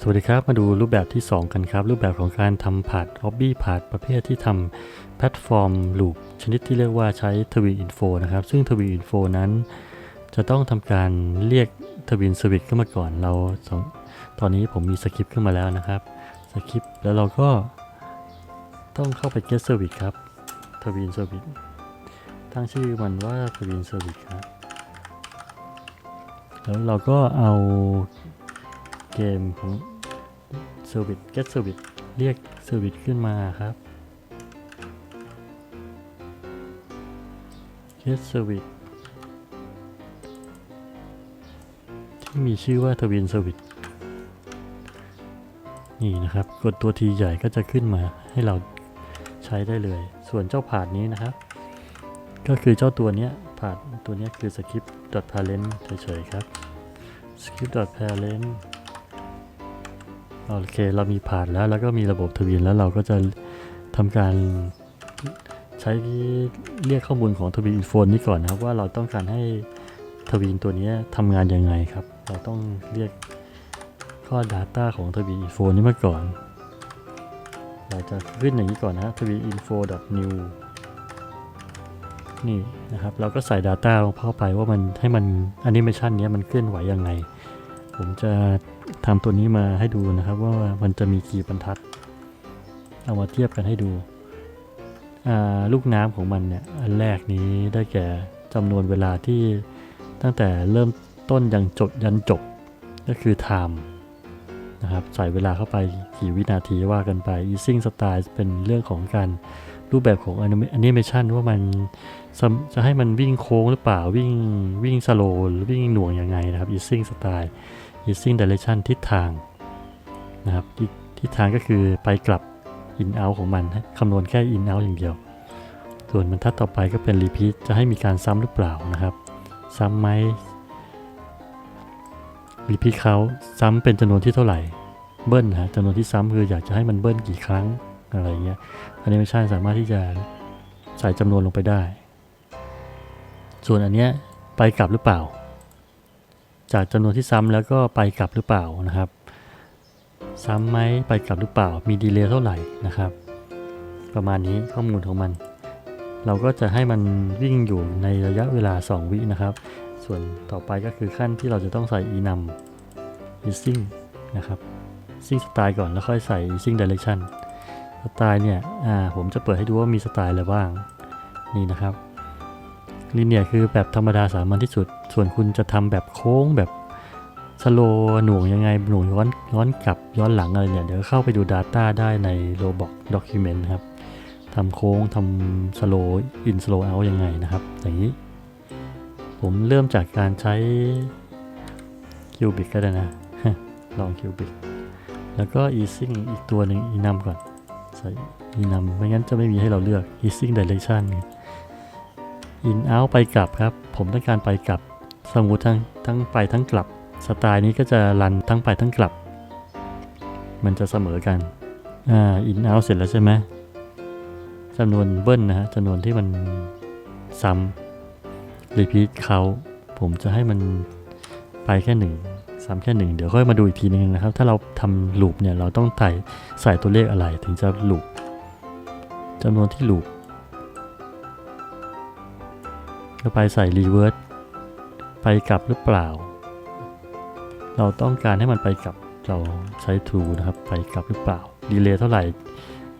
สวัสดีครับ มาดูรูปแบบที่ 2 กันครับ รูปแบบของการทำผาด Hobby ผาดประเภทที่ทำแพลตฟอร์มลูปชนิดที่เรียกว่าใช้ทวีอินโฟนะครับ ซึ่งทวีอินโฟนั้น จะต้องทำการเรียกทวินสวิตขึ้นมาก่อนเรา ตอนนี้ผมมีสคริปต์ขึ้นมาแล้วนะครับสคริปต์แล้วเราก็ต้องเข้าไป get service ครับทวินสวิตตั้งชื่อมันว่าทวินสวิตครับแล้วเราก็เอา เกมของ Service Get Service เรียก Service ขึ้นมาครับ Get Service ที่มีชื่อว่าทวิน Service นี่นะครับ กดตัวทีใหญ่ก็จะขึ้นมาให้เราใช้ได้เลย ส่วนเจ้าผาดนี้นะครับ ก็คือเจ้าตัวเนี้ยผาดตัวเนี้ยคือ script.parent เฉยๆครับ script.parent โอเค เรามีผ่านแล้วแล้วก็มีระบบทวินแล้วเราก็จะทำการใช้เรียกข้อมูลของทวินอินโฟนนี้ก่อนนะครับว่าเราต้องการให้ทวินตัวนี้ทำงานยังไงครับ เราต้องเรียกข้อ Data ของทวินอินโฟนี้มาก่อน เราจะขึ้นอย่างนี้ก่อนนะทวินอินโฟ new นี่นะครับ เราก็ใส่ Data ลงเข้าไปว่ามันให้มันแอนิเมชันนี้มันเคลื่อนไหวยังไง ผมจะ ทำตัวนี้มาให้ดูนะครับว่ามันจะมีกี่บรรทัด เอามาเทียบกันให้ดู ลูกน้ำของมันเนี่ยอันแรกนี้ได้แก่จำนวนเวลาที่ตั้งแต่เริ่มต้นยังจบยันจบก็คือ time นะครับใส่เวลาเข้าไปกี่วินาทีว่ากันไป easing style เป็นเรื่องของการรูปแบบของ animation ว่ามันจะให้มันวิ่งโค้งหรือเปล่าวิ่งวิ่งสโลหรือวิ่งหน่วงยังไงนะครับ easing style easing direction ทิศทางนะครับทิศทางก็คือไปกลับ in out ของมันคำนวณแค่ in out อย่างเดียว ส่วนบรรทัดต่อไปก็เป็น repeat จะให้มีการซ้ำหรือเปล่านะครับ ซ้ำไหม repeat เขาซ้ำเป็นจำนวนที่เท่าไหร่ เบิ้ลนะจำนวนที่ซ้ำคืออยากจะให้มันเบิ้ลกี่ครั้งอะไรเงี้ย animation สามารถที่จะใส่จำนวนลงไปได้ ส่วนอันเนี้ยไปกลับหรือเปล่า จากจำนวนที่ซ้ำแล้วก็ไปกลับหรือเปล่านะครับ ซ้ำไหมไปกลับหรือเปล่า มีดีเลย์เท่าไหร่นะครับ ประมาณนี้ข้อมูลของมัน เราก็จะให้มันวิ่งอยู่ในระยะเวลา 2 วินะครับ ส่วนต่อไปก็คือขั้นที่เราจะต้องใส่ enum easing นะครับ easing style ก่อนแล้วค่อยใส่ easing direction สไตล์เนี่ย อ่า ผมจะเปิดให้ดูว่ามีสไตล์อะไรบ้าง นี่นะครับ ลีเนียคือแบบธรรมดาสามัญที่สุด ส่วนคุณจะทำแบบโค้งแบบสโลหน่วงยังไงหน่วงย้อนย้อนกลับย้อนหลังอะไรเนี่ยเดี๋ยวเข้าไปดู Data ได้ใน Roblox Document ครับทำโค้งทำสโลอินสโลเอายังไงนะครับ อย่างนี้ ผมเริ่มจากการใช้คิวบิกก็ได้นะ ลองคิวบิกแล้วก็ easing อีกตัวหนึ่ง enum ก่อน ใส่ enum ไม่งั้นจะไม่มีให้เราเลือก easing direction in out ไปกลับครับ ผมต้องการไปกลับ สมมติทั้งทั้งไปทั้งกลับ สไตล์นี้ก็จะรันทั้งไปทั้งกลับ มันจะเสมอกัน อ่า in out เสร็จแล้วใช่ไหมจำนวนเบิ้ลนะฮะจำนวนที่มันซ้ำ repeat เขาผมจะให้มันไปแค่หนึ่งซ้ำแค่หนึ่งเดี๋ยวค่อยมาดูอีกทีนึงนะครับ ถ้าเราทำลูปเนี่ยเราต้องใส่ใส่ตัวเลขอะไรถึงจะลูปจำนวนที่ลูป ก็ไปใส่ reverse ไปกลับหรือเปล่า เราต้องการให้มันไปกลับเราใช้ true นะครับ ไปกลับหรือเปล่า delay เท่าไหร่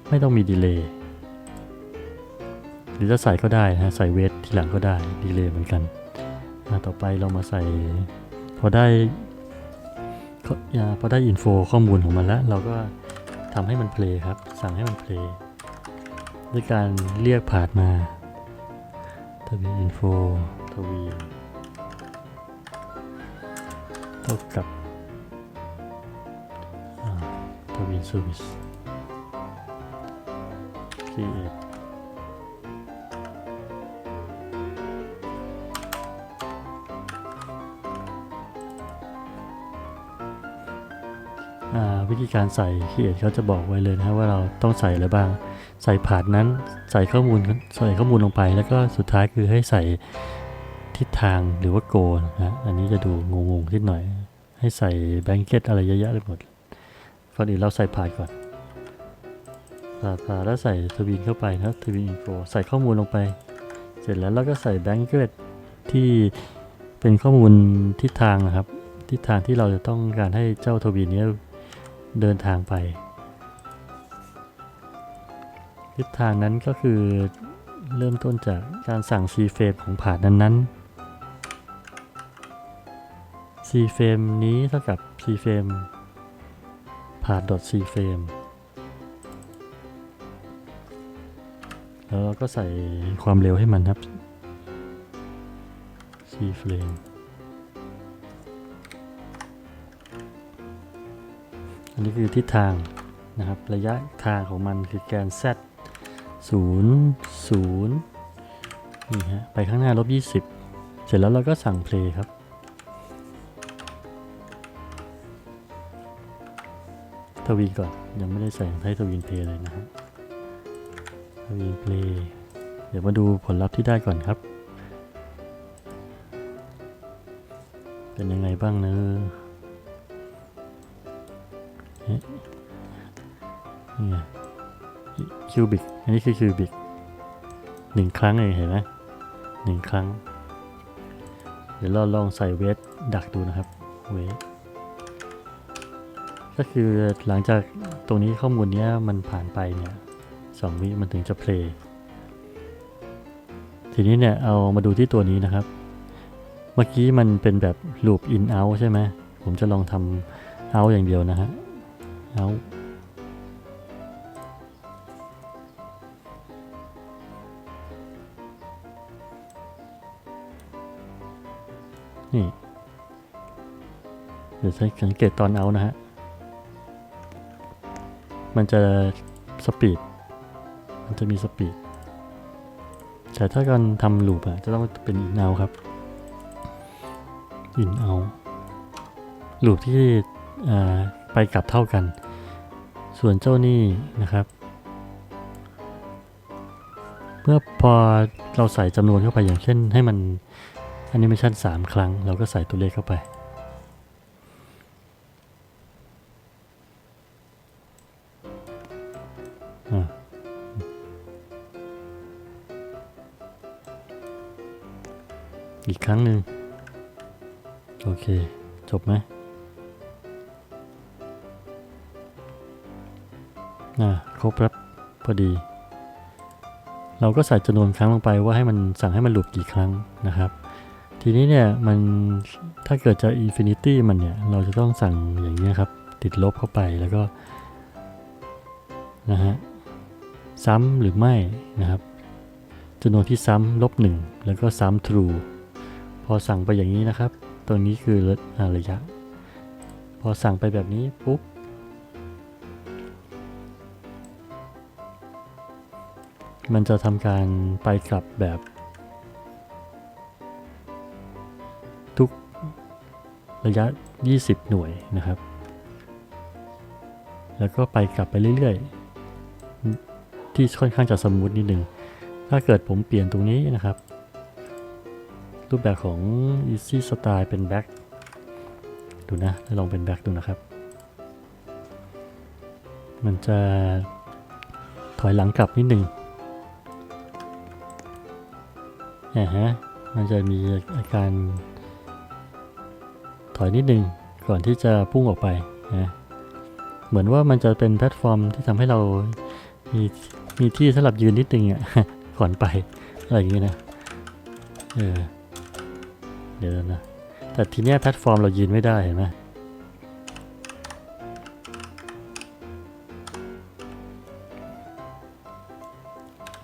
ไม่ต้องมี delay หรือจะใส่ก็ได้นะใส่เวททีหลังก็ได้ delay เหมือนกันต่อไปเรามาใส่ พอได้พอได้อินโฟข้อมูลของมันแล้ว เราก็ทำให้มันเพลย์ครับ สั่งให้มันเพลย์ด้วยการเรียกผ่านมา ทวีอินโฟทวีเท่ากับอ่าทวีเซอร์วิส create อ่าวิธีการใส่ create เขาจะบอกไว้เลยนะว่าเราต้องใส่อะไรบ้าง ใส่ผานนั้นใส่ข้อมูลใส่ข้อมูลลงไป แล้วก็สุดท้ายคือให้ใส่ทิศทางหรือว่าโกนะฮะอันนี้จะดูงงๆนิดหน่อย ให้ใส่แบงเก็ตอะไรเยอะๆไปหมดก่อนอื่นเราใส่ผานก่อนผานผ่านแล้วใส่ทวินเข้าไปนะทวินอินโฟใส่ข้อมูลลงไป เสร็จแล้วเราก็ใส่แบงเกิลที่เป็นข้อมูลทิศทางนะครับทิศทางที่เราจะต้องการให้เจ้าทวินเนี้เดินทางไป ทิศทางนั้นก็คือเริ่มต้นจากการสั่ง c frame ของผ่านนั้น ๆ c frame นี้เท่ากับ c frame ผ่าน .c frame แล้วเราก็ใส่ความเร็วให้มันครับ c frame อันนี้คือทิศทางนะครับ ระยะทางของมันคือแกน z 0 0 นี่ฮะ ไปข้างหน้าลบ 20 เสร็จแล้วเราก็สั่ง play ครับ ทวีก่อน ยังไม่ได้ใส่ให้ทวีนเพลย์เลยนะครับทวีนเพลย์เดี๋ยวมาดูผลลัพธ์ที่ได้ก่อนครับ เป็นยังไงบ้างเนอะเอ๊ะนี่ไง คิวบิก อันนี้คือคิวบิกหนึ่งครั้งเองเห็นไหมหนึ่งครั้ง เดี๋ยวเราลองใส่เวทดักดูนะครับ เวท ก็คือหลังจากตรงนี้ข้อมูลเนี้ยมันผ่านไปเนี่ยสองวิมันถึงจะเพลย์ทีนี้เนี่ยเอามาดูที่ตัวนี้นะครับ เมื่อกี้มันเป็นแบบ loop in out ใช่ไหม ผมจะลองทำ out อย่างเดียวนะฮะ out นี่เดี๋ยวสังเกตตอนเอานะฮะ มันจะสปีด มันจะมีสปีด แต่ถ้าการทำลูปอะจะต้องเป็นอินเอาครับ อินเอาลูปที่อ่าไปกลับเท่ากัน ส่วนเจ้านี่นะครับ เมื่อพอเราใส่จำนวนเข้าไปอย่างเช่นให้มัน อนิเมชัน3 ครั้ง เราก็ใส่ตัวเลขเข้าไป อีกครั้งหนึ่ง โอเค จบไหมอ่าครบแล้วพอดี เราก็ใส่จำนวนครั้งลงไปว่าให้มันสั่งให้มันหลุดกี่ครั้งนะครับ ทีนี้เนี่ยมันถ้าเกิดจะ infinity มันเนี่ย เราจะต้องสั่งอย่างนี้ยครับ ติดลบเข้าไปแล้วก็นะฮะซ้ำหรือไม่นะครับจำนวนที่ซ้ำลบหนึ่งแล้วก็ซ้ำ true พอสั่งไปอย่างนี้นะครับตรงนี้คือระยะ พอสั่งไปแบบนี้ปุ๊บมันจะทำการไปกลับแบบ ระยะ 20 หน่วยนะครับ แล้วก็ไปกลับไปเรื่อยๆ ที่ค่อนข้างจะสมูทนิดนึง ถ้าเกิดผมเปลี่ยนตรงนี้นะครับ รูปแบบของ Easy Style เป็น Back ดูนะลองเป็น Back ดูนะครับ มันจะถอยหลังกลับนิดนึงนะฮะ มันจะมีอาการ ถอยนิดนึงก่อนที่จะพุ่งออกไปนะเหมือนว่ามันจะเป็นแพลตฟอร์มที่ทำให้เรามีมีที่สำหรับยืนนิดนึงอะก่อนไปอะไรอย่างเงี้ยนะเออเดี๋ยวนะแต่ทีเนี้ยแพลตฟอร์มเรายืนไม่ได้เห็นไหม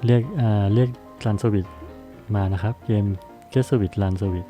เรียกอ่าเรียกรันสวิตมานะครับ เกม Get Service Run Service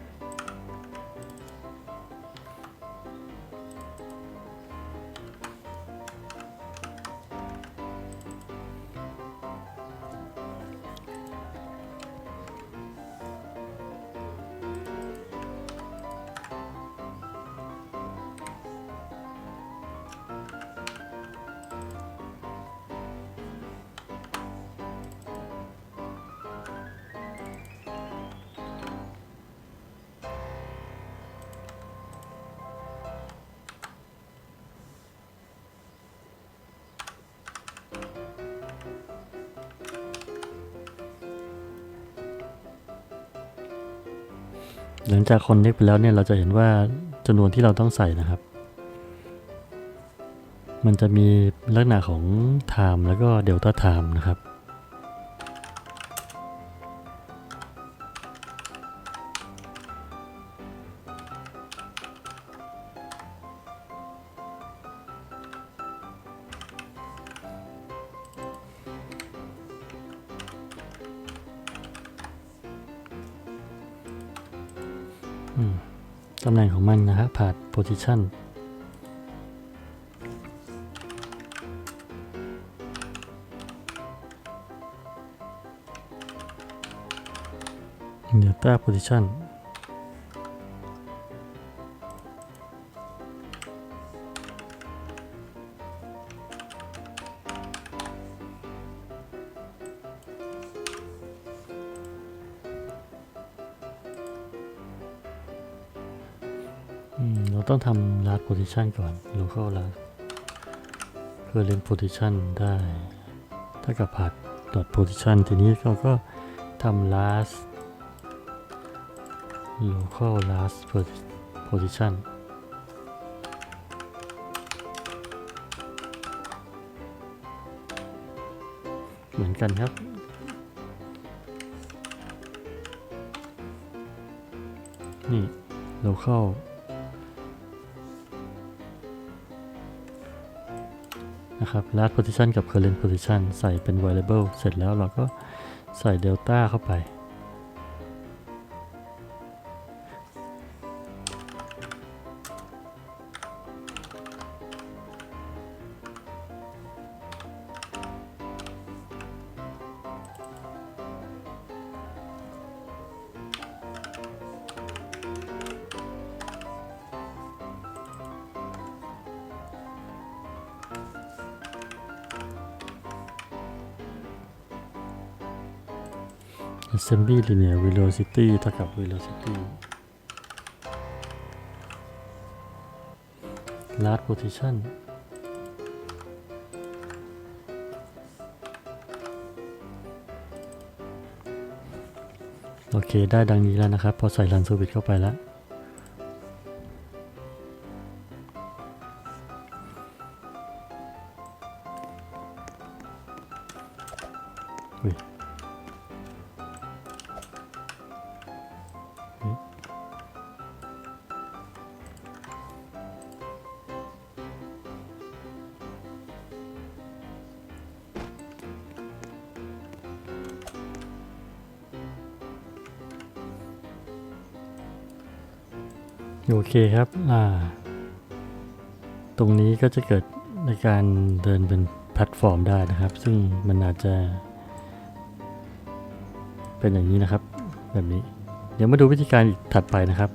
หลังจากคอนเน็กไปแล้วเนี่ยเราจะเห็นว่าจำนวนที่เราต้องใส่นะครับ มันจะมีลักษณะของ time แล้วก็ delta time นะครับ ตำแหน่งของมันนะครับผ่าน position เดลต้า position ต้องทำ last position ก่อน local last เพื่อเล่น position ได้ถ้ากับผัด dot position ทีนี้เราก็ทำ last local last posi- position เหมือนกันครับนี่ local นะครับ last position กับ current position ใส่เป็น variable เสร็จแล้วเราก็ใส่ delta เข้าไป assembly linear velocity เท่ากับ velocity last position โอเค ได้ดังนี้แล้วนะครับ พอใส่รันสวิตเข้าไปแล้ว โอเคครับ อ่า ตรงนี้ก็จะเกิดในการเดินเป็นแพลตฟอร์มได้นะครับ ซึ่งมันอาจจะ เป็นอย่างนี้นะครับ แบบนี้ เดี๋ยวมาดูวิธีการอีกถัดไปนะครับ